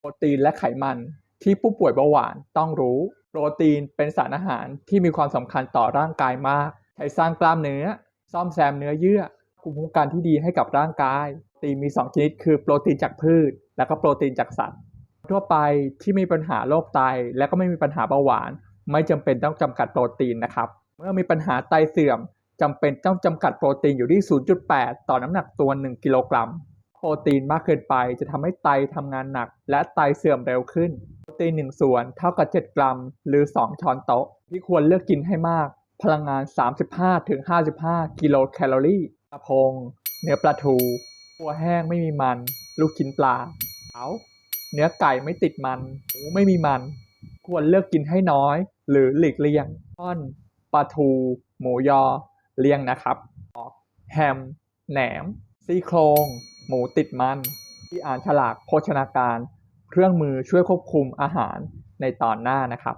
โปรตีนและไขมันที่ผู้ป่วยเบาหวานต้องรู้ โปรตีนเป็นสารอาหารที่มีความสำคัญต่อร่างกายมากใช้สร้างกล้ามเนื้อ ซ่อมแซมเนื้อเยื่อภูมิคุ้มกันที่ดีให้กับร่างกายโปรตีนมี 2 ชนิดคือโปรตีนจากพืช และก็โปรตีนจากสัตว์ ทั่วไปที่มีปัญหาโรคไต และก็ไม่มีปัญหาเบาหวาน ไม่จำเป็นต้องจำกัดโปรตีนนะครับ เมื่อมีปัญหาไตเสื่อมจำเป็นต้องจำกัดโปรตีนอยู่ที่ 0.8 ต่อน้ำหนักตัว 1 กิโลกรัม โปรตีนมากเกินไปจะทำให้ไตทำงานหนัก และไตเสื่อมเร็วขึ้น โปรตีน 1 ส่วนเท่ากับ 7 กรัม หรือ 2 ช้อนโต๊ะ ที่ควรเลือกกินให้มาก พลังงาน 35-55 กิโลแคลอรี่ปลาพง เนื้อปลาทูหัวแห้งไม่มีมัน ลูกชิ้นปลาเอาเนื้อไก่ไม่ติดมันหมูไม่มีมัน ควรเลือกกินให้น้อย หรือหลีกเลี่ยงต้อนปลาทู หมูยอ เลี่ยงนะครับ แฮม แหนมซี่โครง หมูติดมัน ที่อ่านฉลากโภชนาการ เครื่องมือช่วยควบคุมอาหารในตอนหน้านะครับ